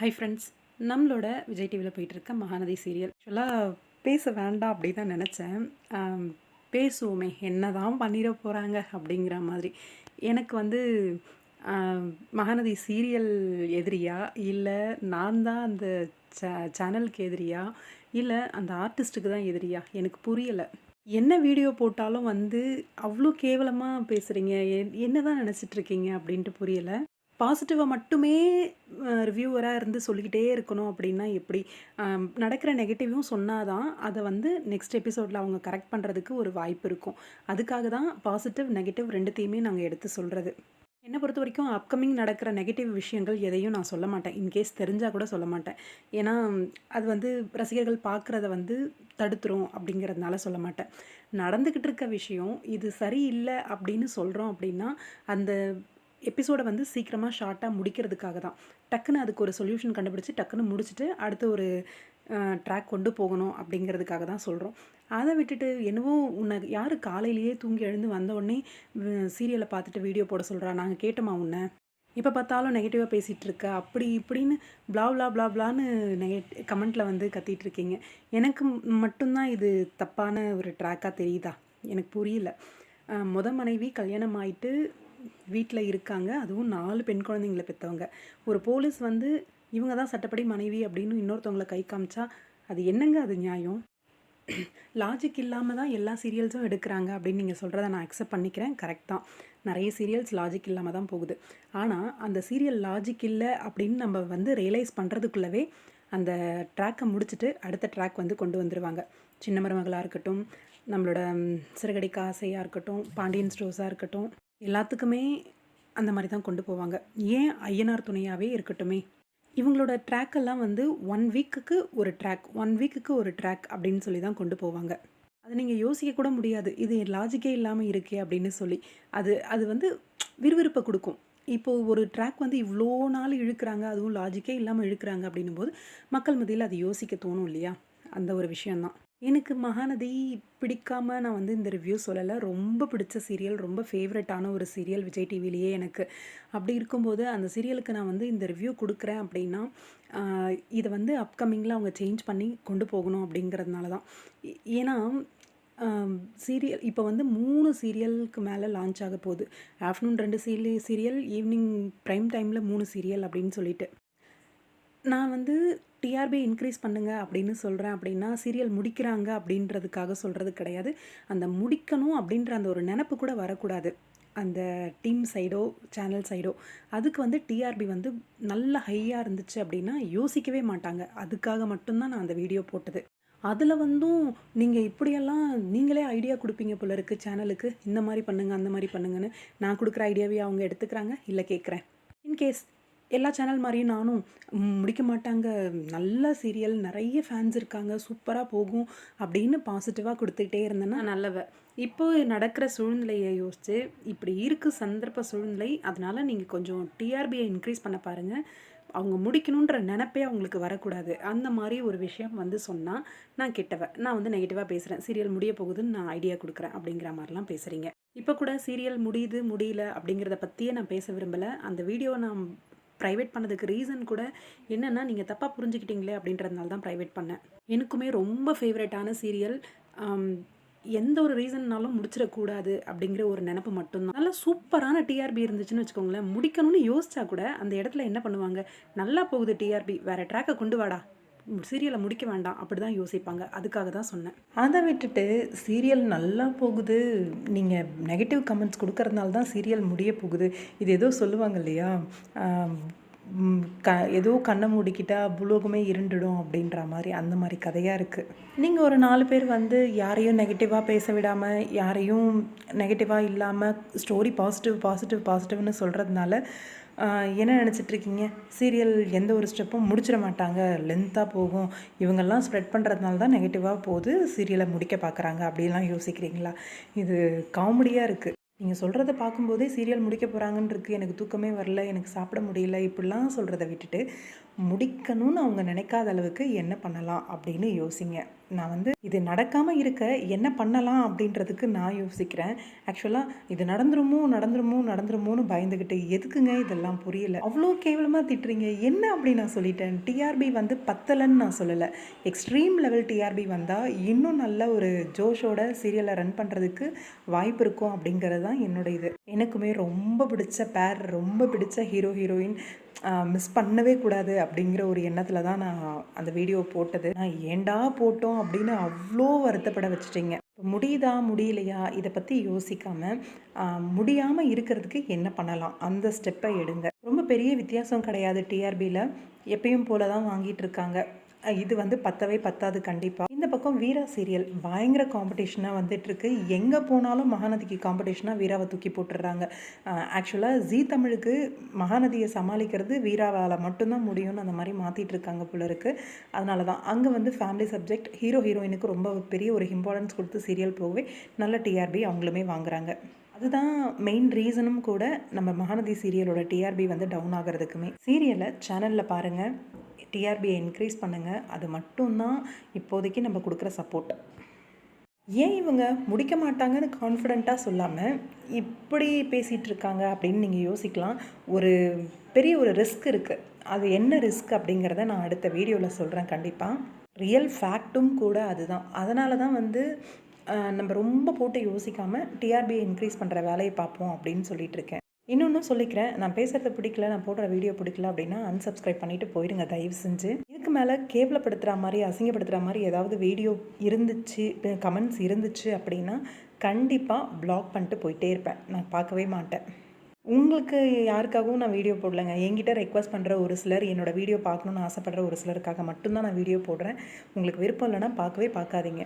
Hi friends நம்மளோட விஜய் டிவியில் போயிட்டுருக்க மகாநதி சீரியல் ஆக்சுவலாக பேச வேண்டாம் அப்படி தான் நினச்சேன் பேசுவோமே. என்ன தான் பண்ணிட போகிறாங்க அப்படிங்கிற மாதிரி. எனக்கு வந்து மகாநதி சீரியல் எதிரியா? இல்லை நான் தான் அந்த சே சேனலுக்கு எதிரியா? இல்லை அந்த ஆர்டிஸ்ட்டுக்கு தான் எதிரியா? எனக்கு புரியலை. என்ன வீடியோ போட்டாலும் வந்து அவ்வளோ கேவலமாக பேசுகிறீங்க என்ன தான் நினச்சிட்ருக்கீங்க அப்படின்ட்டு புரியலை. பாசிட்டிவாக மட்டுமே ரிவ்யூவராக இருந்து சொல்லிக்கிட்டே இருக்கணும் அப்படின்னா எப்படி? நடக்கிற நெகட்டிவும் சொன்னால் தான் அதை வந்து நெக்ஸ்ட் எபிசோடில் அவங்க கரெக்ட் பண்ணுறதுக்கு ஒரு வாய்ப்பு இருக்கும். அதுக்காக தான் பாசிட்டிவ் நெகட்டிவ் ரெண்டுத்தையுமே நாங்கள் எடுத்து சொல்கிறது என்னை பொறுத்த வரைக்கும் அப்கமிங் நடக்கிற நெகட்டிவ் விஷயங்கள் எதையும் நான் சொல்ல மாட்டேன். இன்கேஸ் தெரிஞ்சால் கூட சொல்ல மாட்டேன். ஏன்னா அது வந்து ரசிகர்கள் பார்க்குறத வந்து தடுத்துரும் அப்படிங்கிறதுனால சொல்ல மாட்டேன். நடந்துக்கிட்டு இருக்க விஷயம் இது சரியில்லை அப்படின்னு சொல்கிறோம் அப்படின்னா அந்த எபிசோடை வந்து சீக்கிரமாக ஷார்ட்டாக முடிக்கிறதுக்காக தான். டக்குன்னு அதுக்கு ஒரு சொல்யூஷன் கண்டுபிடிச்சி டக்குன்னு முடிச்சுட்டு அடுத்து ஒரு ட்ராக் கொண்டு போகணும் அப்படிங்கிறதுக்காக தான் சொல்கிறோம் அதை விட்டுட்டு என்னவோ உன்னை யார் காலையிலேயே தூங்கி எழுந்து வந்த உடனே சீரியலை பார்த்துட்டு வீடியோ போட சொல்கிறா நாங்கள் கேட்டோமா உன்னை? இப்போ பார்த்தாலும் நெகட்டிவாக பேசிகிட்டு இருக்க அப்படி இப்படின்னு ப்ளா ப்ளா ப்ளா ப்ளான்னு நெகட் கமெண்ட்டில் வந்து கத்திட்டு இருக்கீங்க. எனக்கு மட்டும்தான் இது தப்பான ஒரு ட்ராக்காக தெரியுதா? எனக்கு புரியல. முத மனைவி கல்யாணம் ஆயிட்டு வீட்டில் இருக்காங்க. அதுவும் நாலு பெண் குழந்தைங்கள பெற்றவங்க ஒரு போலீஸ் வந்து இவங்க தான் சட்டப்படி மனைவி அப்படின்னு இன்னொருத்தவங்களை கை காமிச்சா அது என்னங்க அது நியாயம்? லாஜிக் இல்லாமல் தான் எல்லா சீரியல்ஸும் எடுக்கிறாங்க அப்படின்னு நீங்கள் சொல்கிறத நான் அக்செப்ட் பண்ணிக்கிறேன். கரெக்ட் தான். நிறைய சீரியல்ஸ் லாஜிக் இல்லாமல் தான் போகுது. ஆனால் அந்த சீரியல் லாஜிக் இல்லை அப்படின்னு நம்ம வந்து ரியலைஸ் பண்ணுறதுக்குள்ளவே அந்த ட்ராக்கை முடிச்சுட்டு அடுத்த ட்ராக் வந்து கொண்டு வந்துடுவாங்க சின்ன மருமகளாக இருக்கட்டும் நம்மளோட ம், ஆசையாக இருக்கட்டும் பாண்டியன் ஸ்டோர்ஸாக இருக்கட்டும். எல்லாத்துக்குமே அந்த மாதிரி தான் கொண்டு போவாங்க. ஏன் ஐயனார் துணையாகவே இருக்கட்டுமே? இவங்களோட ட்ராக்கெல்லாம் வந்து ஒன் வீக்குக்கு ஒரு ட்ராக் ஒன் வீக்குக்கு ஒரு ட்ராக் அப்படின்னு சொல்லி தான் கொண்டு போவாங்க. அது நீங்கள் யோசிக்க கூட முடியாது. இது லாஜிக்கே இல்லாமல் இருக்கே அப்படின்னு சொல்லி. அது அது வந்து விறுவிறுப்பை கொடுக்கும். இப்போது ஒரு ட்ராக் வந்து இவ்வளோ நாள் இழுக்கிறாங்க அதுவும் லாஜிக்கே இல்லாமல் இழுக்கிறாங்க அப்படின்னும் போது மக்கள் மத்தியில் அது யோசிக்க தோணும் இல்லையா? அந்த ஒரு விஷயந்தான் எனக்கு மகாநதி பிடிக்காம நான் வந்து இந்த ரிவ்யூ சொல்லலை. ரொம்ப பிடிச்ச சீரியல் ரொம்ப ஃபேவரட்டான ஒரு சீரியல் விஜய் டிவிலேயே எனக்கு. அப்படி இருக்கும்போது அந்த சீரியலுக்கு நான் வந்து இந்த ரிவ்யூ கொடுக்குறேன் அப்படின்னா இதை வந்து அப்கமிங்கில் அவங்க சேஞ்ச் பண்ணி கொண்டு போகணும் அப்படிங்கிறதுனால தான். ஏன்னா சீரியல் இப்போ வந்து மூணு சீரியலுக்கு மேலே லான்ச் ஆக போகுது. ஆஃப்டர்நூன் ரெண்டு சீரியல் சீரியல் ஈவினிங் ப்ரைம் டைமில் மூணு சீரியல் அப்படின்னு சொல்லிட்டு. நான் வந்து டிஆர்பி இன்க்ரீஸ் பண்ணுங்க அப்படின்னு சொல்கிறேன் அப்படின்னா சீரியல் முடிக்கிறாங்க அப்படின்றதுக்காக சொல்கிறது கிடையாது. அந்த முடிக்கணும் அப்படின்ற அந்த ஒரு நினப்பு கூட வரக்கூடாது. அந்த டீம் சைடோ சேனல் சைடோ அதுக்கு வந்து டிஆர்பி வந்து நல்ல ஹையாக இருந்துச்சு அப்படின்னா யோசிக்கவே மாட்டாங்க. அதுக்காக மட்டும்தான் நான் அந்த வீடியோ போட்டது. அதில் வந்தும் நீங்கள் இப்படியெல்லாம் நீங்களே ஐடியா கொடுப்பீங்க போல இருக்குது சேனலுக்கு இந்த மாதிரி பண்ணுங்கள் அந்த மாதிரி பண்ணுங்கன்னு நான் கொடுக்குற ஐடியாவே அவங்க எடுத்துக்கிறாங்க இல்லை கேட்குறேன். இன்கேஸ் எல்லா சேனல் மாதிரியும் நானும் முடிக்க மாட்டாங்க. நல்ல சீரியல் நிறைய ஃபேன்ஸ் இருக்காங்க. சூப்பராக போகும் அப்படின்னு பாசிட்டிவாக கொடுத்துக்கிட்டே இருந்தேன்னா நல்லவ. இப்போ நடக்கிற சூழ்நிலையை யோசித்து இப்படி இருக்கு சந்தர்ப்ப சூழ்நிலை அதனால் நீங்கள் கொஞ்சம் டிஆர்பியை இன்க்ரீஸ் பண்ண பாருங்கள் அவங்க முடிக்கணுன்ற நினப்பே அவங்களுக்கு வரக்கூடாது. அந்த மாதிரி ஒரு விஷயம் வந்து சொன்னால் நான் கெட்டவ. நான் வந்து நெகட்டிவாக பேசுகிறேன் சீரியல் முடிய போகுதுன்னு நான் ஐடியா கொடுக்குறேன் அப்படிங்கிற மாதிரிலாம் பேசுகிறீங்க இப்போ கூட சீரியல் முடியுது முடியல அப்படிங்கிறத பற்றியே நான் பேச விரும்பலை. அந்த வீடியோ நான் ப்ரைவேட் பண்ணதுக்கு ரீசன் கூட என்னென்னா நீங்கள் தப்பாக புரிஞ்சுக்கிட்டீங்களே அப்படின்றதுனால தான் ப்ரைவேட் பண்ணேன். எனக்குமே ரொம்ப ஃபேவரட்டான சீரியல் எந்த ஒரு ரீசன்னாலும் முடிச்சிடக்கூடாது அப்படிங்கிற ஒரு நினப்பு மட்டும்தான். நல்லா சூப்பரான டிஆர்பி இருந்துச்சுன்னு வச்சுக்கோங்களேன் முடிக்கணும்னு யோசிச்சா கூட அந்த இடத்துல என்ன பண்ணுவாங்க? நல்லா போகுது டிஆர்பி வேற ட்ராக்கை கொண்டு வாடா. சீரியலை முடிக்க வேண்டாம். அப்படி தான் யோசிப்பாங்க. அதுக்காக தான் சொன்னேன். அதை விட்டுட்டு சீரியல் நல்லா போகுது. நீங்கள் நெகட்டிவ் கமெண்ட்ஸ் கொடுக்கறதுனால தான் சீரியல் முடிய போகுது. இது ஏதோ சொல்லுவாங்க இல்லையா? க ஏதோ கண்ணை மூடிக்கிட்டா புலோகமே இருண்டுடும் அப்படின்ற மாதிரி அந்த மாதிரி கதையாக இருக்குது நீங்கள் ஒரு நாலு பேர் வந்து யாரையும் நெகட்டிவாக பேச விடாமல் யாரையும் நெகட்டிவாக இல்லாமல் ஸ்டோரி பாசிட்டிவ் பாசிட்டிவ் பாசிட்டிவ்னு சொல்கிறதுனால என்ன நினச்சிட்ருக்கீங்க? சீரியல் எந்த ஒரு ஸ்டெப்பும் முடிச்சிட மாட்டாங்க. லென்த்தாக போகும். இவங்கெல்லாம் ஸ்ப்ரெட் பண்ணுறதுனால தான் நெகட்டிவாக போகுது. சீரியலை முடிக்க பார்க்குறாங்க அப்படிலாம் யோசிக்கிறீங்களா? இது காமெடியாக இருக்குது நீங்கள் சொல்கிறத பார்க்கும்போதே சீரியல் முடிக்க போகிறாங்கன்ருக்கு எனக்கு தூக்கமே வரல. எனக்கு சாப்பிட முடியல. இப்படிலாம் சொல்கிறத விட்டுட்டு முடிக்கணும்னு அவங்க நினைக்காத அளவுக்கு என்ன பண்ணலாம் அப்படின்னு யோசிங்க. நான் வந்து இது நடக்காமல் இருக்க என்ன பண்ணலாம் அப்படின்றதுக்கு நான் யோசிக்கிறேன். ஆக்சுவலாக இது நடந்துருமோ நடந்துருமோ நடந்துருமோன்னு பயந்துக்கிட்டு எதுக்குங்க இதெல்லாம் புரியல. அவ்வளோ கேவலமாக திட்டுறீங்க. என்ன அப்படி நான் சொல்லிட்டேன்? டிஆர்பி வந்து பத்தலைன்னு நான் சொல்லலை. எக்ஸ்ட்ரீம் லெவல் டிஆர்பி வந்தால் இன்னும் நல்ல ஒரு ஜோஷோட சீரியலை ரன் பண்ணுறதுக்கு வாய்ப்பு இருக்கும் அப்படிங்கிறது தான் என்னோட இது. எனக்குமே ரொம்ப பிடிச்ச பேர் ரொம்ப பிடிச்ச ஹீரோ ஹீரோயின் மிஸ் பண்ணவே கூடாது அப்படிங்கிற ஒரு எண்ணத்தில் தான் நான் அந்த வீடியோ போட்டது. நான் ஏண்டா போட்டோம் அப்படின்னு அவ்வளோ வருத்தப்பட வச்சுட்டீங்க. முடியுதா முடியலையா? இதை பற்றி யோசிக்காமல் முடியாமல் இருக்கிறதுக்கு என்ன பண்ணலாம்? அந்த ஸ்டெப்பை எடுங்க. ரொம்ப பெரிய வித்தியாசம் கிடையாது டிஆர்பியில் எப்பயும் போல தான் வாங்கிட்டு இருக்காங்க. இது வந்து பத்தவே பத்தாது கண்டிப்பாக இந்த பக்கம் வீரா சீரியல் பயங்கர காம்படிஷனாக வந்துட்டுருக்கு. எங்கே போனாலும் மகாநதிக்கு காம்படிஷனாக வீராவை தூக்கி போட்டுடுறாங்க. ஆக்சுவலாக ஜீ தமிழுக்கு மகாநதியை சமாளிக்கிறது வீராவால் மட்டும்தான் முடியும்னு அந்த மாதிரி மாற்றிட்டு இருக்காங்க போல இருக்கு. அதனால தான் அங்கே வந்து ஃபேமிலி சப்ஜெக்ட் ஹீரோ ஹீரோயினுக்கு ரொம்ப பெரிய ஒரு இம்பார்ட்டன்ஸ் கொடுத்து சீரியல் போகவே நல்ல டிஆர்பி அவங்களுமே வாங்குறாங்க. அதுதான் மெயின் ரீசனும் கூட நம்ம மகாநதி சீரியலோட டிஆர்பி வந்து டவுன் ஆகிறதுக்குமே. சீரியலை சேனலில் பாருங்கள் டிஆர்பியை இன்க்ரீஸ் பண்ணுங்கள் அது மட்டும்தான் இப்போதைக்கு நம்ம கொடுக்குற சப்போர்ட் ஏன் இவங்க முடிக்க மாட்டாங்கன்னு கான்ஃபிடெண்ட்டாக சொல்லாமல் இப்படி பேசிகிட்டு இருக்காங்க அப்படின்னு நீங்கள் யோசிக்கலாம். ஒரு பெரிய ஒரு ரிஸ்க் இருக்குது அது என்ன ரிஸ்க் அப்படிங்கிறத நான் அடுத்த வீடியோவில் சொல்கிறேன் கண்டிப்பாக ரியல் ஃபேக்ட்டும் கூட அதுதான். அதனால தான் வந்து நம்ம ரொம்ப போட்டு யோசிக்காமல் டிஆர்பியை இன்க்ரீஸ் பண்ணுற வேலையை பார்ப்போம் அப்படின்னு சொல்லிட்டு இருக்கேன். இன்னொன்றும் சொல்லிக்கிறேன். நான் பேசுகிறது பிடிக்கல நான் போடுற வீடியோ பிடிக்கல அப்படின்னா அன்சப்ஸ்கிரைப் பண்ணிட்டு போயிடுங்க தயவு செஞ்சு. இதுக்கு மேலே கேவலப்படுத்துகிற மாதிரி அசிங்கப்படுத்துகிற மாதிரி ஏதாவது வீடியோ இருந்துச்சு கமெண்ட்ஸ் இருந்துச்சு அப்படின்னா கண்டிப்பாக பிளாக் பண்ணிட்டு போயிட்டே இருப்பேன். நான் பார்க்கவே மாட்டேன். உங்களுக்கு யாருக்காகவும் நான் வீடியோ போடலைங்க. என்கிட்ட ரெக்வஸ்ட் பண்ணுற ஒரு சிலர் என்னோடய வீடியோ பார்க்கணுன்னு ஆசைப்படுற ஒரு சிலருக்காக மட்டும்தான் நான் வீடியோ போடுறேன். உங்களுக்கு விருப்பம் இல்லைன்னா பார்க்கவே பார்க்காதீங்க.